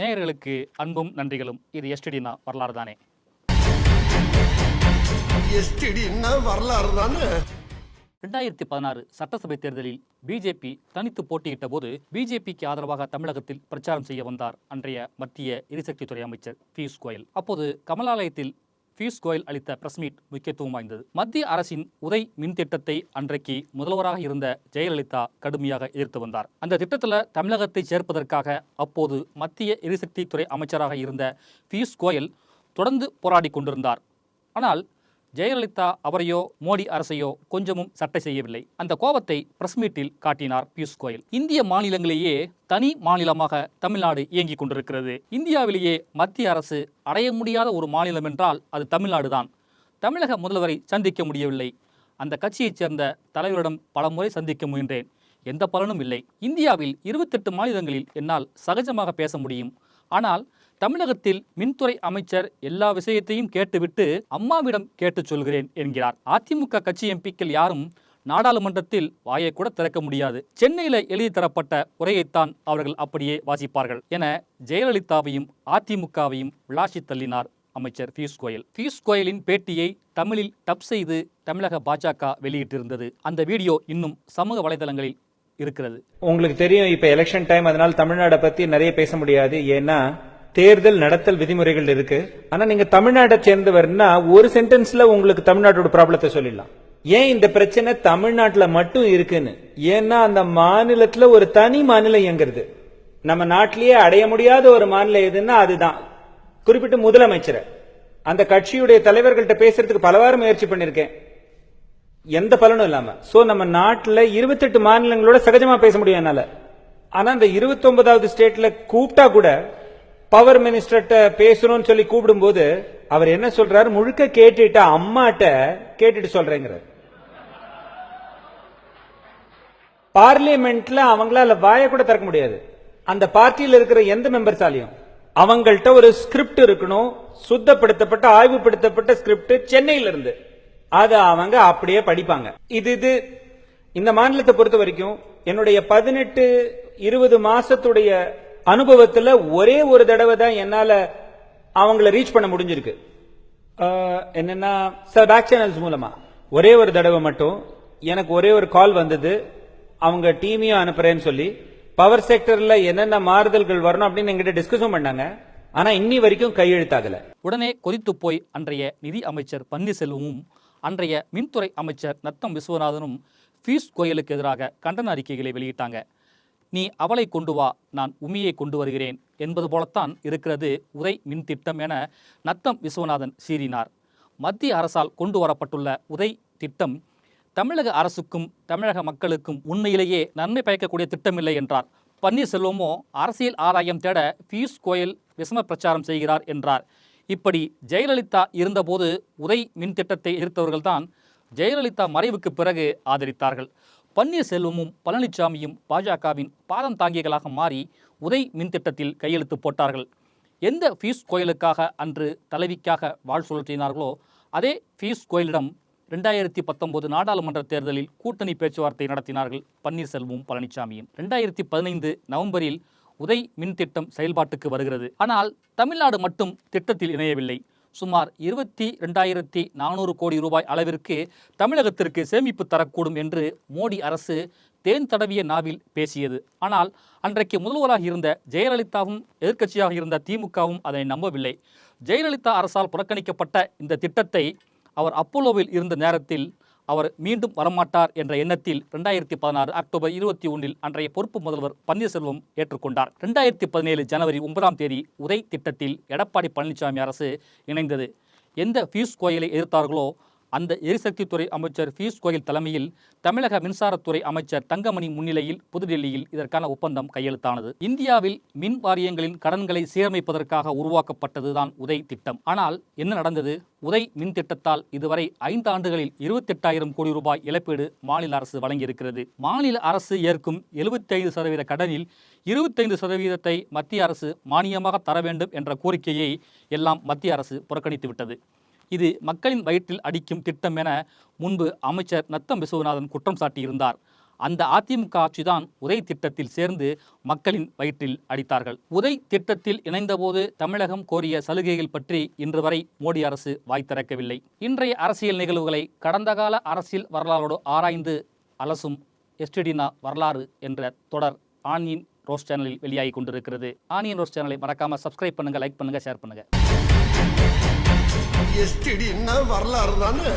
நேயர்களுக்கு அன்பும் நன்றிகளும். இது எஸ்டிடினா வரலாறு தானே வரலாறு தானே ரெண்டாயிரத்தி பதினாறு சட்டசபை தேர்தலில் பிஜேபி தனித்து போட்டியிட்ட போது பிஜேபிக்கு ஆதரவாக தமிழகத்தில் பிரச்சாரம் செய்ய வந்தார் அன்றைய மத்திய எரிசக்தித்துறை அமைச்சர் பியூஷ் கோயல். அப்போது கமலாலயத்தில் பியூஷ் கோயல் அளித்த பிரஸ் மீட் முக்கியத்துவம் வாய்ந்தது. மத்திய அரசின் உதை மின் திட்டத்தை அன்றைக்கு முதல்வராக இருந்த ஜெயலலிதா கடுமையாக எதிர்த்து வந்தார். அந்த திட்டத்தில் தமிழகத்தை சேர்ப்பதற்காக அப்போது மத்திய எரிசக்தித்துறை அமைச்சராக இருந்த பியூஷ் கோயல் தொடர்ந்து போராடி கொண்டிருந்தார். ஆனால் ஜெயலலிதா அவரையோ மோடி அரசையோ கொஞ்சமும் சட்டை செய்யவில்லை. அந்த கோபத்தை பிரஸ் மீட்டில் காட்டினார் பியூஷ் கோயல். இந்திய மாநிலங்களிலேயே தனி மாநிலமாக தமிழ்நாடு இயங்கிக் கொண்டிருக்கிறது. இந்தியாவிலேயே மத்திய அரசு அடைய முடியாத ஒரு மாநிலம் என்றால் அது தமிழ்நாடு தான். தமிழக முதல்வரை சந்திக்க முடியவில்லை. அந்த கட்சியைச் சேர்ந்த தலைவரிடம் பலமுறை சந்திக்க முயன்றேன். எந்த பலனும் இல்லை. இந்தியாவில் இருபத்தெட்டு மாநிலங்களில் என்னால் சகஜமாக பேச முடியும். ஆனால் தமிழகத்தில் மின்துறை அமைச்சர் எல்லா விஷயத்தையும் கேட்டுவிட்டு அம்மாவிடம் கேட்டுச் சொல்கிறேன் என்கிறார். அதிமுக கட்சி எம்பிக்கள் யாரும் நாடாளுமன்றத்தில் வாயை கூட திறக்க முடியாது. சென்னையில் எழுதி தரப்பட்ட உரையைத்தான் அவர்கள் அப்படியே வாசிப்பார்கள் என ஜெயலலிதாவையும் அதிமுகவையும் விளாசி தள்ளினார் அமைச்சர் பியூஷ் கோயல். பியூஷ் கோயலின் பேட்டியை தமிழில் டப் செய்து தமிழக பாஜக வெளியிட்டிருந்தது. அந்த வீடியோ இன்னும் சமூக வலைதளங்களில் இருக்கிறது. உங்களுக்கு தெரியும் இப்ப எலெக்ஷன் டைம் அதனால் தமிழ்நாடை பத்தி நிறைய பேச முடியாது. ஏன்னா தேர்தல் நடத்தல் விதிமுறைகள் இருக்கு. ஆனா நீங்க தமிழ்நாட்டை சேர்ந்தவர்னா ஒரு சென்டென்ஸ்ல உங்களுக்கு தமிழ்நாட்டோட ப்ராப்ளத்தை சொல்லிடலாம். ஏன் இந்த பிரச்சனை தமிழ்நாட்டில் மட்டும் இருக்குன்னு? ஏன்னா அந்த மாநிலத்துல ஒரு தனி மாநிலம் இயங்குறது. நம்ம நாட்டிலேயே அடைய முடியாத ஒரு மாநிலம் எதுன்னா அதுதான். குறிப்பிட்டு முதலமைச்சரை. அந்த கட்சியுடைய தலைவர்கள்ட்ட பேசுறதுக்கு பலவாறு முயற்சி பண்ணிருக்கேன். எந்த பலனும் இல்லாம. சோ நம்ம நாட்டில் இருபத்தெட்டு மாநிலங்களோட சகஜமா பேச முடியும் என்னால. ஆனா அந்த இருபத்தி ஒன்பதாவது ஸ்டேட்ல கூப்பிட்டா கூட பவர் மினிஸ்டர்கிட்ட பேசணும்னு சொல்லி கூப்பிடும்போது அவர் என்ன சொல்றாரு? முழுக்க கேட்டுட்டு அம்மாட்ட கேட்டுட்டு சொல்றேங்கிறார். பார்லிமெண்ட்ல அவங்களால வாயை கூட திறக்க முடியாது. அந்த பார்ட்டியில் இருக்கிற எந்த மெம்பர்ஸாலையும் அவங்கள்ட்ட ஒரு ஸ்கிரிப்ட் இருக்கணும். சுத்தப்படுத்தப்பட்ட ஆய்வுபடுத்தப்பட்ட ஸ்கிரிப்ட் சென்னையில இருந்து அதை அவங்க அப்படியே படிப்பாங்க. இது இது இந்த மாநிலத்தை பொறுத்த வரைக்கும் என்னுடைய பதினெட்டு இருபது மாசத்துடைய அனுபவத்துல ஒரே ஒரு தடவை தான் என்னால அவங்கள ரீச் பண்ண முடிஞ்சிருக்கு. என்னென்னா என்னன்னா சார் பேக் சேனல்ஸ் மூலமா. ஒரே ஒரு தடவை மட்டும் எனக்கு ஒரே ஒரு கால் வந்தது. அவங்க டீமையும் அனுப்புறேன்னு சொல்லி. பவர் செக்டர்ல என்னென்ன மாறுதல்கள் வரணும் அப்படின்னு எங்கிட்ட டிஸ்கஸும் பண்ணாங்க. ஆனா இன்னி வரைக்கும் கையெழுத்தாகல. உடனே கொதித்து போய் அன்றைய நிதி அமைச்சர் பன்னீர்செல்வமும் அன்றைய மின்துறை அமைச்சர் நத்தம் விஸ்வநாதனும் பீஸ் கோயலுக்கு எதிராக கண்டன அறிக்கைகளை வெளியிட்டாங்க. நீ அவளை கொண்டு வா நான் உமியை கொண்டு வருகிறேன் என்பது போலத்தான் இருக்கிறது உதை மின் திட்டம் என நத்தம் விஸ்வநாதன் சீறினார். மத்திய அரசால் கொண்டு வரப்பட்டுள்ள உதை திட்டம் தமிழக அரசுக்கும் தமிழக மக்களுக்கும் உண்மையிலேயே நன்மை பயக்கக்கூடிய திட்டமில்லை என்றார். பன்னீர்செல்வமோ அரசியல் ஆதாயம் தேட பியூஷ் கோயல் விசம பிரச்சாரம் செய்கிறார் என்றார். இப்படி ஜெயலலிதா இருந்தபோது உதை மின் திட்டத்தை எதிர்த்தவர்கள்தான் ஜெயலலிதா மறைவுக்கு பிறகு ஆதரித்தார்கள். பன்னீர்செல்வமும் பழனிசாமியும் பாஜகவின் பாதம் தாங்கிகளாக மாறி உதை மின் திட்டத்தில் கையெழுத்து போட்டார்கள். எந்த ஃபீஸ் கோயிலுக்காக அன்று தலைவிக்காக வாழ் சுழற்றினார்களோ அதே ஃபீஸ் கோயிலிடம் ரெண்டாயிரத்தி பத்தொன்பது நாடாளுமன்ற தேர்தலில் கூட்டணி பேச்சுவார்த்தை நடத்தினார்கள் பன்னீர்செல்வமும் பழனிசாமியும் ரெண்டாயிரத்தி பதினைந்து நவம்பரில் உதை மின் திட்டம் செயல்பாட்டுக்கு வருகிறது. ஆனால் தமிழ்நாடு மட்டும் திட்டத்தில் இணையவில்லை. சுமார் இருபத்தி ரெண்டாயிரத்தி நானூறு கோடி ரூபாய் அளவிற்கு தமிழகத்திற்கு சேமிப்பு தரக்கூடும் என்று மோடி அரசு தேன் தடவிய நாவில் பேசியது. ஆனால் அன்றைக்கு முதல்வராக இருந்த ஜெயலலிதாவும் எதிர்க்கட்சியாக இருந்த திமுகவும் அதனை நம்பவில்லை. ஜெயலலிதா அரசால் புறக்கணிக்கப்பட்ட இந்த திட்டத்தை அவர் அப்போலோவில் இருந்த நேரத்தில் அவர் மீண்டும் வரமாட்டார் என்ற எண்ணத்தில் ரெண்டாயிரத்தி பதினாறு அக்டோபர் இருபத்தி ஒன்றில் அன்றைய பொறுப்பு முதல்வர் பன்னீர்செல்வம் ஏற்றுக்கொண்டார். ரெண்டாயிரத்தி பதினேழு ஜனவரி ஒன்பதாம் தேதி உதை திட்டத்தில் எடப்பாடி பழனிசாமி அரசு இணைந்தது. எந்த பியூஷ் கோயலை எதிர்த்தார்களோ அந்த எரிசக்தித்துறை அமைச்சர் பியூஷ் கோயல் தலைமையில் தமிழக மின்சாரத்துறை அமைச்சர் தங்கமணி முன்னிலையில் புதுடெல்லியில் இதற்கான ஒப்பந்தம் கையெழுத்தானது. இந்தியாவில் மின் வாரியங்களின் கடன்களை சீரமைப்பதற்காக உருவாக்கப்பட்டதுதான் உதை திட்டம். ஆனால் என்ன நடந்தது? உதை மின் திட்டத்தால் இதுவரை ஐந்து ஆண்டுகளில் இருபத்தெட்டாயிரம் கோடி ரூபாய் இழப்பீடு மாநில அரசு வழங்கியிருக்கிறது. மாநில அரசு ஏற்கும் எழுபத்தைந்து சதவீத கடனில் இருபத்தைந்து சதவீதத்தை மத்திய அரசு மானியமாக தர வேண்டும் என்ற கோரிக்கையை எல்லாம் மத்திய அரசு புறக்கணித்துவிட்டது. இது மக்களின் வயிற்றில் அடிக்கும் திட்டம் என முன்பு அமைச்சர் நத்தம் விஸ்வநாதன் குற்றம் சாட்டியிருந்தார். அந்த அதிமுக ஆட்சிதான் உதய் திட்டத்தில் சேர்ந்து மக்களின் வயிற்றில் அடித்தார்கள். உதய் திட்டத்தில் இணைந்தபோது தமிழகம் கோரிய சலுகைகள் பற்றி இன்று வரை மோடி அரசு வாய் திறக்கவில்லை. இன்றைய அரசியல் நிகழ்வுகளை கடந்த கால அரசியல் வரலாறோடு ஆராய்ந்து அலசும் எஸ்டிடினா வரலாறு என்ற தொடர் ஆனியன் ரோஸ் சேனலில் வெளியாகி கொண்டிருக்கிறது. ஆனியன் ரோஸ் சேனலை மறக்காம சப்ஸ்கிரைப் பண்ணுங்கள் லைக் பண்ணுங்கள் ஷேர் பண்ணுங்கள் எஸ்டிடின்னா வரலாறு தானே?